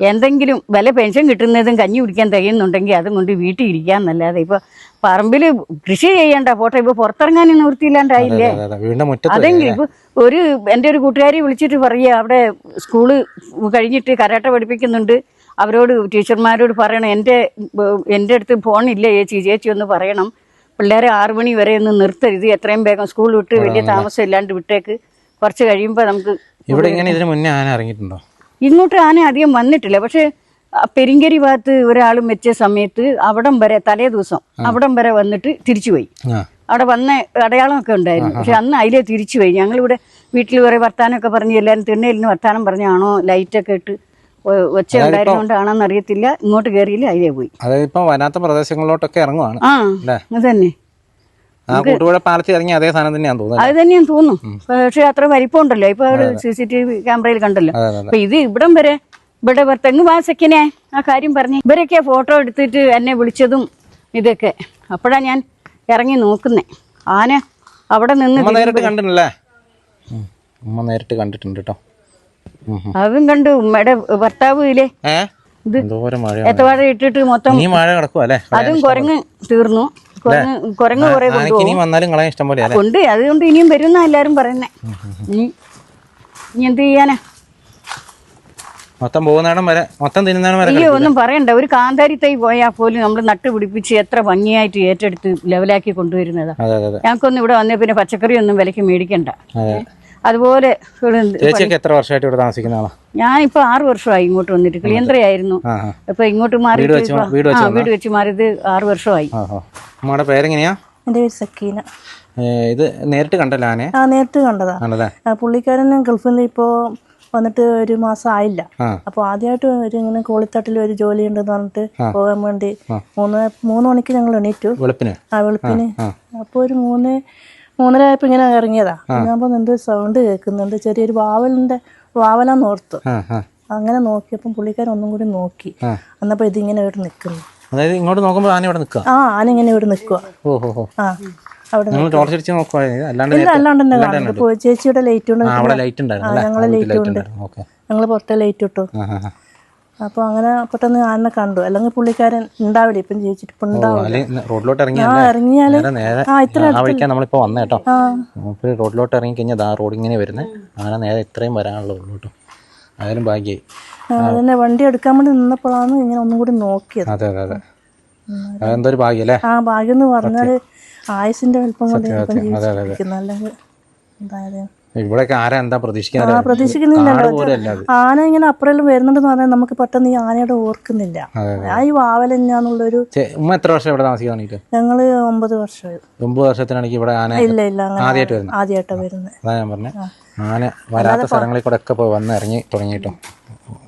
എന്തെങ്കിലും വില പെൻഷൻ കിട്ടുന്നതും കഞ്ഞി കുടിക്കാൻ തികയുന്നുണ്ടെങ്കിൽ അതും കൊണ്ട് വീട്ടിൽ ഇരിക്കാന്നല്ലാതെ ഇപ്പൊ പറമ്പിൽ കൃഷി ചെയ്യണ്ട. പോട്ടെ ഇപ്പൊ പുറത്തിറങ്ങാൻ നിവൃത്തിയില്ലാണ്ടായില്ലേ അതെ അതെ വീടിന്റെ മുറ്റത്ത് അതെങ്കിലും ഇപ്പൊ ഒരു എന്റെ ഒരു കൂട്ടുകാരി വിളിച്ചിട്ട് പറയുക അവിടെ സ്കൂൾ കഴിഞ്ഞിട്ട് കരാട്ട പഠിപ്പിക്കുന്നുണ്ട്. അവരോട് ടീച്ചർമാരോട് പറയണം എന്റെ എന്റെ അടുത്ത് ഫോണില്ല ചേച്ചി ചേച്ചി ഒന്ന് പറയണം. പിള്ളേരെ ആറു മണി വരെ ഒന്ന് നിർത്തരുത് എത്രയും വേഗം സ്കൂൾ വിട്ട് വലിയ താമസം ഇല്ലാണ്ട് വിട്ടേക്ക്. കുറച്ച് കഴിയുമ്പോൾ നമുക്ക് ഇവിടെ ഇങ്ങനെ ഇതിന് മുന്നേ ആന ഇറങ്ങിയിട്ടുണ്ടോ? ഇങ്ങോട്ട് ആന അധികം വന്നിട്ടില്ല. പക്ഷെ പെരിങ്കരി ഭാഗത്ത് ഒരാൾ വെച്ച സമയത്ത് അവിടം വരെ തലേ ദിവസം അവിടം വരെ വന്നിട്ട് തിരിച്ചുപോയി അവിടെ വന്ന അടയാളമൊക്കെ ഉണ്ടായിരുന്നു. പക്ഷെ അന്ന് അതിലേ തിരിച്ചുപോയി ഞങ്ങളിവിടെ വീട്ടിൽ വരെ വർത്താനമൊക്കെ പറഞ്ഞ് എല്ലാവരും തിണ്ണയിലിന് വർത്താനം പറഞ്ഞാണോ ലൈറ്റൊക്കെ ഇട്ട് ഒച്ച ഉണ്ടായിരുന്നോണ്ടാണെന്ന് അറിയത്തില്ല ഇങ്ങോട്ട് കയറിയില്ല അതിലേ പോയി. അതായത് ഇപ്പം വനാത്ത പ്രദേശങ്ങളിലോട്ടൊക്കെ ഇറങ്ങുവാണ്. ആ അല്ലേ? അത് തന്നെ. ആ കൂട്ടുപുഴ പാലത്തിൽ ഇറങ്ങി അതേ സാധനം തന്നെയാണ് തോന്നുന്നത് അത് തന്നെയാണ് തോന്നുന്നു. പക്ഷെ അത്ര വലിപ്പമുണ്ടല്ലോ. ഇപ്പൊ സി സി ടി വി ക്യാമറയിൽ കണ്ടല്ലോ. അപ്പൊ ഇത് ഇവിടം വരെ ഇവിടെ തെങ്ങ് വാസക്കിനെ ആ കാര്യം പറഞ്ഞു. ഇവരൊക്കെ ഫോട്ടോ എടുത്തിട്ട് എന്നെ വിളിച്ചതും ഇതൊക്കെ. അപ്പഴാ ഞാൻ ഇറങ്ങി നോക്കുന്നേ. ആന അവിടെ നിന്ന് ഉമ്മ നേരിട്ട് കണ്ടിട്ടില്ലേ? ഉമ്മ നേരിട്ട് കണ്ടിട്ടുണ്ട് കേട്ടോ. അതും കണ്ടു ഉമ്മയുടെ ഭർത്താവ് ഇല്ലേ? എത്തവാഴ ഇട്ടിട്ട് മൊത്തം മഴ കിടക്കും അല്ലേ? അതും കുരങ്ങ് തീർന്നു. കുരങ്ങ് കുറെ കൊണ്ടുപോകും. അതുകൊണ്ട് ഇനിയും വരുന്ന എല്ലാരും പറയുന്നേ. ഇനി ഇനി എന്ത് ചെയ്യാനാ? മൊത്തം പോകുന്നിടം വരെ മൊത്തം തിന്നുന്നിടം വരെ അയ്യോ ഒന്നും പറയണ്ട. ഒരു കാന്താരി തൈ പോയാൽ പോലും നമ്മൾ നട്ടുപിടിപ്പിച്ച് എത്ര ഭംഗിയായിട്ട് ഏറ്റെടുത്ത് ലെവലാക്കി കൊണ്ടുവരുന്നതാ. അതെ അതെ അതെ. ഞങ്ങൾക്കൊന്നും ഇവിടെ വന്നേ പിന്നെ പച്ചക്കറി ഒന്നും വിലക്ക് മേടിക്കണ്ട. അതെ. അതുപോലെ ചേച്ചിയൊക്കെ എത്ര വർഷമായിട്ട് ഇവിടെ താമസിക്കുന്നതാണ്? ഞാൻ ഇപ്പൊ ആറു വർഷമായി ഇങ്ങോട്ട് വന്നിട്ട്. കിളിയന്ത്രയായിരുന്നു ഇപ്പൊ ഇങ്ങോട്ട് മാറി വീട് വെച്ച് വീട് ആ വെച്ച് മാറിയത് ആറു വർഷമായി. അമ്മയുടെ പേരെങ്ങനെയാ? എന്റെ പേര് സക്കീന ഇത് നേരിട്ട് കണ്ടല്ലോ ആനെ? ആ നേരിട്ട് കണ്ടതാ. പുള്ളിക്കാരൻ ഗൾഫിൽ നിന്ന് ഇപ്പോ വന്നിട്ട് ഒരു മാസം ആയില്ല. അപ്പൊ അപ്പോൾ ആദ്യമായിട്ട് ഒരു ഇങ്ങനെ കോളിത്തട്ടിൽ ഒരു ജോലി ഉണ്ടെന്ന് പറഞ്ഞിട്ട് പോകാൻ വേണ്ടി മൂന്ന് മൂന്ന് മണിക്ക് ഞങ്ങൾ എണീറ്റു. വെളുപ്പിന്? ആ വെളുപ്പിന്. അപ്പോൾ ഒരു മൂന്ന് മൂന്നര ആയപ്പോൾ ഇങ്ങനെ ഇറങ്ങിയതാ. ഞാൻ എന്തോ സൗണ്ട് കേൾക്കുന്നുണ്ട്. ചെറിയൊരു വാവലിന്റെ വാവലാന്ന് ഓർത്തു അങ്ങനെ നോക്കിയപ്പം പുള്ളിക്കാരൻ ഒന്നും കൂടി നോക്കി. അന്നപ്പോ ഇത് ഇതിങ്ങനെ ഇവിടെ നിൽക്കുന്നു അതായത് ഇങ്ങോട്ട് നോക്കുമ്പോൾ ആന ഇവിടെ നിൽക്കുക ആ ആന ഇങ്ങനെ ഇവിടെ നിൽക്കുക ഓ ഹോ ഹോ. ആ അവിടെ ടോർച്ച് അടിച്ച് അല്ലാണ്ട് തന്നെ ചേച്ചിയുടെ ലൈറ്റ് ഉണ്ട് ഞങ്ങളെ ലൈറ്റ് ഉണ്ട്. ഞങ്ങൾ പുറത്തെ ലൈറ്റ് ഇട്ടു. അപ്പോൾ അങ്ങനെ പെട്ടെന്ന് ആനെ കണ്ടു. അല്ലെങ്കിൽ പുള്ളിക്കാരൻ ഉണ്ടാവില്ല? ഇപ്പം ജീവിച്ചിട്ട് ഇപ്പം ഉണ്ടാവും അല്ലെങ്കിൽ റോഡിലോട്ട് ഇറങ്ങി ആ ഇറങ്ങിയാൽ ആ ഇത്ര ആ വഴിക്കാൻ നമ്മളിപ്പോൾ വന്നേ കേട്ടോ. റോഡിലോട്ട് ഇറങ്ങി കഴിഞ്ഞാൽ ആ റോഡ് ഇങ്ങനെ വരുന്നത് ആന നേരെ ഇത്രയും വരാനുള്ള ഉള്ളൂ കേട്ടോ. അതായാലും ഭാഗ്യമായി അതന്നെ വണ്ടി എടുക്കാൻ വേണ്ടി നിന്നപ്പോഴാണ് ഇങ്ങനെ ഒന്നും കൂടി നോക്കിയത്. അതെ അതെ അതെ. അതെന്തോ ഒരു ഭാഗ്യം അല്ലേ ആ ഭാഗ്യം എന്ന് പറഞ്ഞാൽ ആയുസിന്റെ വലിപ്പം കൊണ്ട് അല്ലെങ്കിൽ എന്തായാലും. ഇവിടെയൊക്കെ ആരാ എന്താ പ്രതീക്ഷിക്കുന്നത് ആന ഇങ്ങനെ അപ്പുറം വരുന്നുണ്ടെന്ന് പറഞ്ഞാൽ നമുക്ക് പെട്ടെന്ന് ഈ ആനയുടെ ഓർക്കുന്നില്ല. ആ ഈ വാവലെന്നാന്നുള്ളൊരു ഉമ്മ എത്ര വർഷം ഇവിടെ താമസിക്കാൻ ഞങ്ങൾ ഒമ്പത് വർഷം ഒമ്പത് വർഷത്തിനാണെങ്കിൽ ഇവിടെ ആന ഇല്ല ഇല്ല ആദ്യമായിട്ട് വരുന്നത്. ആദ്യമായിട്ടാണ് വരുന്നത്. അതാ ഞാൻ പറഞ്ഞത് ആന വരാത്ത സ്ഥലങ്ങളിൽ കൂടെ ഒക്കെ വന്ന് ഇറങ്ങി തുടങ്ങിയിട്ടും.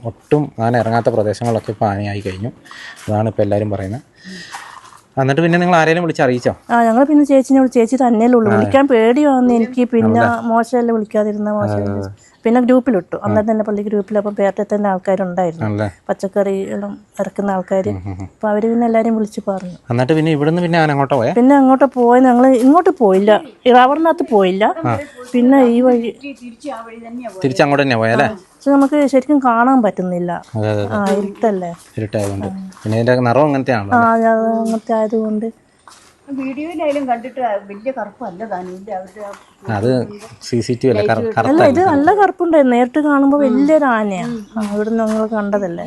ഒട്ടും ആന ഇറങ്ങാത്ത പ്രദേശങ്ങളിലൊക്കെ ഇപ്പോൾ ആനയായി കഴിഞ്ഞു. അതാണ് ഇപ്പോൾ എല്ലാവരും പറയുന്നത്. എന്നിട്ട് പിന്നെ നിങ്ങൾ ആരെങ്കിലും വിളിച്ച് അറിയിച്ചോ? ആ ഞങ്ങൾ പിന്നെ ചേച്ചിനെ വിളിച്ച് ചേച്ചി തന്നെയല്ലേ ഉള്ളൂ. വിളിക്കാൻ പേടിയാവുന്നു എനിക്ക്. പിന്നെ മോശമല്ലേ വിളിക്കാതിരുന്ന മോശം പിന്നെ ഗ്രൂപ്പിലിട്ടു. അന്നേരം തന്നെ പള്ളി ഗ്രൂപ്പിൽ അപ്പം പേരത്തെ തന്നെ ആൾക്കാരുണ്ടായിരുന്നു. പച്ചക്കറികളും ഇറക്കുന്ന ആൾക്കാർ അപ്പം അവർ പിന്നെ എല്ലാരും വിളിച്ച് പറഞ്ഞു. എന്നിട്ട് പിന്നെ ഇവിടുന്ന് പിന്നെ അങ്ങോട്ട് പോയ? പിന്നെ അങ്ങോട്ട് പോയി ഞങ്ങൾ ഇങ്ങോട്ട് പോയില്ല. റവറിനകത്ത് പോയില്ല. പിന്നെ ഈ വഴി തിരിച്ചു അങ്ങോട്ട് തന്നെ പോയല്ലേ പക്ഷെ നമുക്ക് ശരിക്കും കാണാൻ പറ്റുന്നില്ല. ഇരുട്ടല്ലേ? ഇരുട്ടായതുകൊണ്ട്. പിന്നെ ഇതിന്റെ നിറം അങ്ങനത്തെ ആ അങ്ങനത്തെ ആയതുകൊണ്ട് വീഡിയോയിലായാലും കണ്ടിട്ട് വലിയ കറുപ്പല്ല അവരുടെ അത് സി സി ടി അല്ല കറ- അല്ല കറുത്ത ഇത് നല്ല കറുപ്പുണ്ടായിരുന്നു. നേരിട്ട് കാണുമ്പോൾ വലിയൊരു ആനയാണ് ആ, നിന്ന് ഞങ്ങൾ കണ്ടതല്ലേ?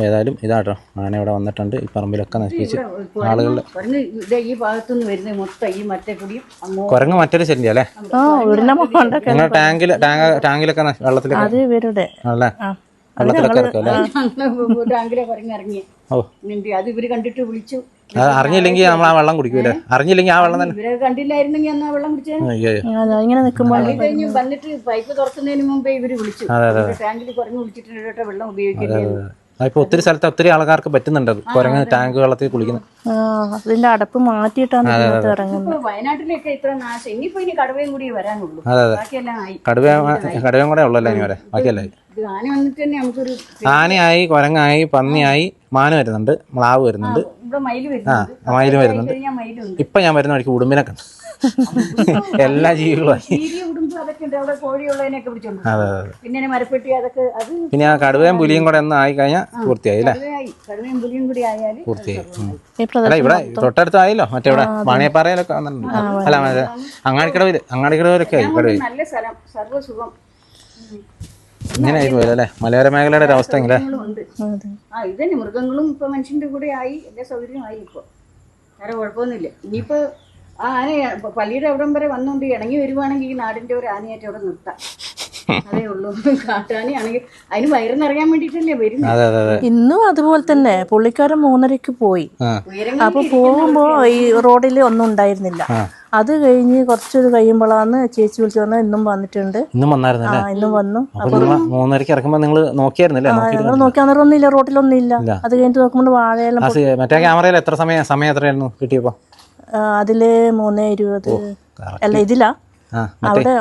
ഏതായാലും ഇതാട്ടോ. ആന ഇവിടെ വന്നിട്ടുണ്ട്. ഈ പറമ്പിലൊക്കെ നശിപ്പിച്ച് ആളുകളുടെ പറഞ്ഞ് ഇത് ഈ ഭാഗത്തുനിന്ന് വരുന്നത് മൊത്തം ഈ മറ്റേ കൂടിയും അങ്ങോ കുരങ്ങ് മറ്റൊരു ശല്യം അല്ലേ? ആ നിങ്ങൾ ടാങ്കിൽ ടാങ്ക് ടാങ്കിലൊക്കെ നശി- വെള്ളത്തിലൊക്കെ അത് ഇവരുടെ. അല്ലേ ആ. വെള്ളത്തിലൊക്കെ ഇറക്കും അല്ലേ ടാങ്കിലെ കുറഞ്ഞ് ഇറങ്ങി ഓ. നിന്റെ അത് ഇവർ കണ്ടിട്ട് വിളിച്ചു. അറിഞ്ഞില്ലെങ്കിൽ നമ്മൾ ആ വെള്ളം കുടിക്കൂലേ അറിഞ്ഞില്ലെങ്കിൽ ആ വെള്ളം തന്നെ. ഇവരെ കണ്ടില്ലായിരുന്നെങ്കിൽ അന്ന് ആ വെള്ളം അയ്യോ ഇങ്ങനെ നിൽക്കുമ്പോൾ അത് കഴിഞ്ഞ് വന്നിട്ട് പൈപ്പ് തുറക്കുന്നതിന് മുമ്പേ ഇവർ വിളിച്ചു. ടാങ്കിൽ കുറഞ്ഞു വിളിച്ചിട്ടുണ്ട് കേട്ടോ വെള്ളം ഉപയോഗിക്കുന്നത് ഇപ്പൊ ഒത്തിരി സ്ഥലത്ത് ഒത്തിരി ആൾക്കാർക്ക് പറ്റുന്നുണ്ട് അത് കുരങ്ങ് ടാങ്ക് വെള്ളത്തിൽ കുളിക്കുന്നത്. ആ അതിന്റെ അടപ്പ് മാറ്റിയിട്ടാണ് ഇതിനകത്ത് ഇറങ്ങുന്നത്. ഇപ്പൊ വയനാട്ടിലൊക്കെ ഇത്ര നാശം. ഇനിയിപ്പോ ഇനി കടുവയും കൂടി വരാനുള്ളൂ. അതെ അതെ. ബാക്കിയെല്ലാം ആയി. കടുവ കടുവയും കൂടെ ഉള്ളല്ലോ ഇനി വരെ? ബാക്കിയല്ലേ ആനയായി കുരങ്ങായി പന്നിയായി മാന് വരുന്നുണ്ട് മ്ലാവ് വരുന്നുണ്ട്. ഇവിടെ ആ വരുന്നുണ്ട്. മയിൽ വരുന്നുണ്ട് ഇപ്പൊ ഞാൻ വരുന്ന വഴിക്ക് ഉടുമ്പിനെ കണ്ടു എല്ലാ ജീവികളും അതെ അതെ പിന്നെ ആ കടുവയും പുലിയും കൂടെ ഒന്ന് ആയി കഴിഞ്ഞാൽ പൂർത്തിയായി അല്ലേ? കടുവയായി. കടുവയും പുലിയും കൂടി ആയാൽ പൂർത്തിയായി. ഉം. അല്ല ഇവിടെ തൊട്ടടുത്തായല്ലോ. മറ്റേ വാണിയപ്പാറയിലൊക്കെ വന്നിട്ടുണ്ട്. അല്ല മറ്റേ അങ്ങാടിക്കടവിൽ അങ്ങാടിക്കടവിലൊക്കെ ആയി കടുവ നല്ല സ്ഥലം. സർവസുഖം. ഇങ്ങനെ ആയി പോയല്ലോ അല്ലേ മലയോര മേഖലയുടെ ഒരു അവസ്ഥ എങ്ങനെ. ആ ഇതന്നെ മൃഗങ്ങളും ഇപ്പൊ മനുഷ്യന്റെ കൂടെ ആയി എല്ലാ സൗകര്യമായി ഇപ്പൊ. വേറെ കുഴപ്പമൊന്നുമില്ല. ഇനിയിപ്പോ ആ ആന ഇപ്പൊ പള്ളിയുടെ അവിടം വരെ വന്നുകൊണ്ട് ഇണങ്ങി വരുവാണെങ്കിൽ ഈ നാടിന്റെ ഒരു ആനയായിട്ട് അവിടെ നിർത്താം. അതേ ഉള്ളൂ. കാട്ടാനയാണെങ്കിൽ അതിന് വയറിന്നറിയാൻ വേണ്ടിയിട്ടല്ലേ വരുന്നത്. അതെ അതെ അതെ. ഇന്നും അതുപോലെ തന്നെ പുള്ളിക്കാരൻ മൂന്നരക്ക് പോയി. ആ. അപ്പൊ പോകുമ്പോ ഈ റോഡിൽ ഒന്നും ഉണ്ടായിരുന്നില്ല. അത് കഴിഞ്ഞ് കുറച്ചൊരു കഴിയുമ്പോഴാണ് ചേച്ചി വിളിച്ചു പറഞ്ഞാൽ ഇന്നും വന്നിട്ടുണ്ട്. ഇന്നും വന്നായിരുന്നല്ലേ? ആ ഇന്നും വന്നു. അപ്പൊ നിങ്ങൾ മൂന്നരക്ക് ഇറക്കുമ്പോ നിങ്ങൾ നോക്കിയായിരുന്നല്ലേ? നോക്കിയിട്ട് ഞങ്ങൾ നോക്കി അന്നേരം ഒന്നുമില്ല റോഡിലൊന്നും ഇല്ല. അത് കഴിഞ്ഞിട്ട് നോക്കുമ്പോൾ വാഴയെല്ലാം ആ സി- മറ്റേ ക്യാമറയിൽ എത്ര സമയം സമയം എത്രയായിരുന്നു കിട്ടിയപ്പോ? ആ, അതിൽ മൂന്നേ ഇരുപത്. അല്ല ഇതിലാ. ആ അവിടെ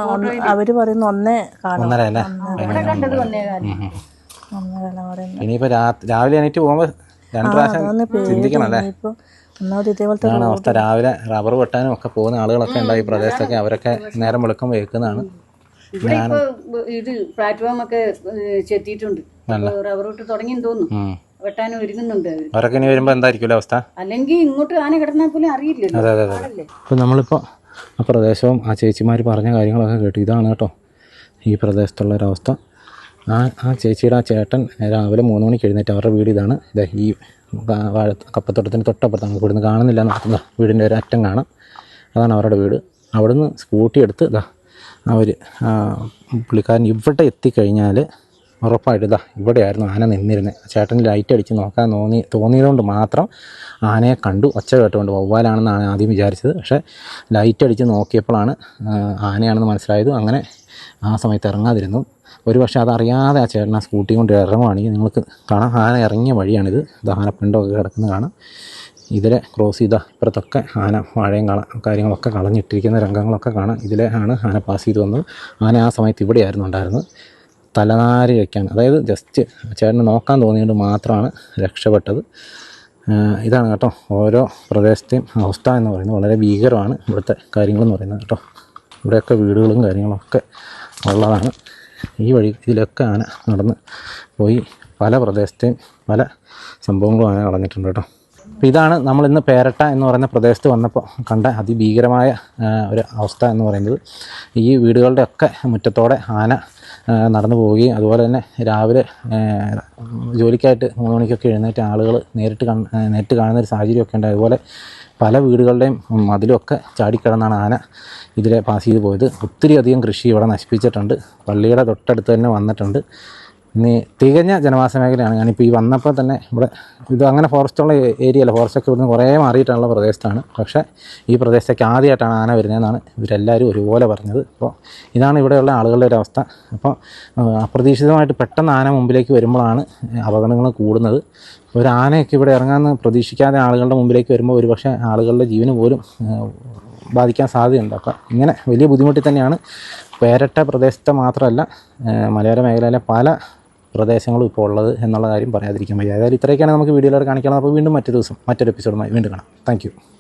അവർ പറയുന്നു ഒന്നേ കാണും. ഒന്നര അല്ലേ? ഇനിയിപ്പോ രാവിലെ എണീറ്റ് പോകുമ്പോ രണ്ടു പ്രാവശ്യം ചിന്തിക്കണം അല്ലേ? ഇതേപോലത്തെ അവസ്ഥ. രാവിലെ റബ്ബർ വെട്ടാനും ഒക്കെ പോകുന്ന ആളുകളൊക്കെ ഉണ്ടായി ഈ പ്രദേശത്തൊക്കെ. അവരൊക്കെ നേരം വെളുക്കുമ്പോൾ വെക്കുന്നതാണ് ഇവിടെ ഇപ്പൊ ഇത് പ്ലാറ്റ്ഫോം ഒക്കെ ചെത്തിയിട്ടുണ്ട്. റബ്ബർ വിട്ട് തുടങ്ങിയെന്ന് തോന്നുന്നു. ഉം. വെട്ടാനും ഒരുങ്ങുന്നുണ്ട് അവരൊക്കെ ഇനി വരുമ്പോ എന്തായിരിക്കും അവസ്ഥ? അല്ലെങ്കിൽ ഇങ്ങോട്ട് ആന കിടന്നാൽ പോലും അറിയില്ലല്ലോ. അതെ അതെ അതെ. ഇപ്പം നമ്മളിപ്പോൾ ആ പ്രദേശവും ആ ചേച്ചിമാർ പറഞ്ഞ കാര്യങ്ങളൊക്കെ കേട്ടു. ഇതാണ് കേട്ടോ ഈ പ്രദേശത്തുള്ള ഒരവസ്ഥ ആ ആ ചേച്ചിയുടെ ആ ചേട്ടൻ രാവിലെ മൂന്ന് മണിക്ക് എഴുന്നേറ്റ് അവരുടെ വീട് ഇതാണ്. ഇതേ ഈ വാഴ കപ്പത്തോട്ടത്തിന് തൊട്ടപ്പുറത്താണ് ഇവിടുന്ന് കാണുന്നില്ല നടത്തുന്ന വീടിന്റെ ഒരു അറ്റം കാണാം. അതാണ് അവരുടെ വീട്. അവിടുന്ന് സ്കൂട്ടി എടുത്ത് ഇതാ അവർ പുള്ളിക്കാരൻ ഇവിടെ എത്തിക്കഴിഞ്ഞാൽ ഉറപ്പായിട്ട് ഇതാ ഇവിടെയായിരുന്നു ആന നിന്നിരുന്നത് ചേട്ടൻ ലൈറ്റ് അടിച്ച് നോക്കാൻ തോന്നി തോന്നിയതുകൊണ്ട് മാത്രം ആനയെ കണ്ടു. ഒച്ച കേട്ടുകൊണ്ട് വവ്വാലാണെന്നാണ് ആദ്യം വിചാരിച്ചത്. പക്ഷേ ലൈറ്റ് അടിച്ച് നോക്കിയപ്പോഴാണ് ആനയാണെന്ന് മനസ്സിലായത്. അങ്ങനെ ആ സമയത്ത് ഇറങ്ങാതിരുന്നു. ഒരു പക്ഷേ അതറിയാതെ ആ ചേട്ടൻ ആ സ്കൂട്ടി കൊണ്ട് ഇറങ്ങുവാണെങ്കിൽ നിങ്ങൾക്ക് കാണാം. ആന ഇറങ്ങിയ വഴിയാണിത്. ഇത് ആനപ്പിണ്ടമൊക്കെ കിടക്കുന്ന കാണാം. ഇതിലെ ക്രോസ് ചെയ്താൽ ഇപ്പുറത്തൊക്കെ ആന വാഴയും കള കാര്യങ്ങളൊക്കെ കളഞ്ഞിട്ടിരിക്കുന്ന രംഗങ്ങളൊക്കെ കാണാം. ഇതിലെ ആണ് ആന പാസ് ചെയ്ത് വന്നത്. ആന ആ സമയത്ത് ഇവിടെയായിരുന്നു ഉണ്ടായിരുന്നത്. തലനാരി വയ്ക്കാൻ അതായത് ജസ്റ്റ് ചേട്ടന് നോക്കാൻ തോന്നിയത് മാത്രമാണ് രക്ഷപ്പെട്ടത്. ഇതാണ് കേട്ടോ ഓരോ പ്രദേശത്തെയും അവസ്ഥ എന്ന് പറയുന്നത്. വളരെ ഭീകരമാണ് ഇവിടുത്തെ കാര്യങ്ങളെന്ന് പറയുന്നത് കേട്ടോ. ഇവിടെയൊക്കെ വീടുകളും കാര്യങ്ങളൊക്കെ ഉള്ളതാണ്. ഈ വഴി ഇതിലൊക്കെ ആന നടന്ന് പോയി പല പ്രദേശത്തെയും പല സംഭവങ്ങളും ആന കളഞ്ഞിട്ടുണ്ട് കേട്ടോ. അപ്പോൾ ഇതാണ് നമ്മൾ ഇന്ന് പേരട്ട എന്ന് പറയുന്ന പ്രദേശത്ത് വന്നപ്പോൾ കണ്ട അതിഭീകരമായ ഒരു അവസ്ഥ എന്ന് പറയുന്നത്. ഈ വീടുകളുടെ ഒക്കെ മുറ്റത്തോടെ ആന നടന്നു പോവുകയും അതുപോലെ തന്നെ രാവിലെ ജോലിക്കായിട്ട് മൂന്ന് മണിക്കൊക്കെ എഴുന്നേറ്റ് ആളുകൾ നേരിട്ട് നേരിട്ട് കാണുന്ന ഒരു സാഹചര്യമൊക്കെ ഉണ്ട് അതുപോലെ പല വീടുകളുടെയും മതിലുമൊക്കെ ചാടിക്കിടന്നാണ് ആന ഇതിലെ പാസ് ചെയ്ത് പോയത്. ഒത്തിരി അധികം കൃഷി ഇവിടെ നശിപ്പിച്ചിട്ടുണ്ട്. പള്ളിയുടെ തൊട്ടടുത്ത് തന്നെ വന്നിട്ടുണ്ട്. ഇനി തികഞ്ഞ ജനവാസ മേഖലയാണ് ഞാനിപ്പോൾ ഈ വന്നപ്പോൾ തന്നെ ഇവിടെ ഇത് അങ്ങനെ ഫോറസ്റ്റുള്ള ഏരിയ അല്ല. ഫോറസ്റ്റൊക്കെ ഇവിടുന്ന് കുറേ മാറിയിട്ടുള്ള പ്രദേശത്താണ്. പക്ഷേ ഈ പ്രദേശത്തേക്ക് ആദ്യമായിട്ടാണ് ആന വരുന്നതെന്നാണ് ഇവരെല്ലാവരും ഒരുപോലെ പറഞ്ഞത്. അപ്പോൾ ഇതാണ് ഇവിടെയുള്ള ആളുകളുടെ ഒരു അവസ്ഥ. അപ്പോൾ അപ്രതീക്ഷിതമായിട്ട് പെട്ടെന്ന് ആന മുമ്പിലേക്ക് വരുമ്പോഴാണ് അപകടങ്ങൾ കൂടുന്നത്. ഒരു ആനയൊക്കെ ഇവിടെ ഇറങ്ങാമെന്ന് പ്രതീക്ഷിക്കാതെ ആളുകളുടെ മുമ്പിലേക്ക് വരുമ്പോൾ ഒരുപക്ഷെ ആളുകളുടെ ജീവന് പോലും ബാധിക്കാൻ സാധ്യതയുണ്ട്. അപ്പോൾ ഇങ്ങനെ വലിയ ബുദ്ധിമുട്ടിൽ തന്നെയാണ് പേരട്ട പ്രദേശത്തെ മാത്രമല്ല മലയോര മേഖലയിലെ പല പ്രദേശങ്ങളും ഇപ്പോൾ ഉള്ളത് എന്നുള്ള കാര്യം പറയാതിരിക്കാൻ വയ്യ. ഏതായാലും ഇത്രയൊക്കെയാണ് നമുക്ക് വീഡിയോയിലൂടെ കാണിക്കണം അപ്പോൾ വീണ്ടും മറ്റൊരു ദിവസം മറ്റൊരു എപ്പിസോഡുമായി വീണ്ടും കാണാം. താങ്ക്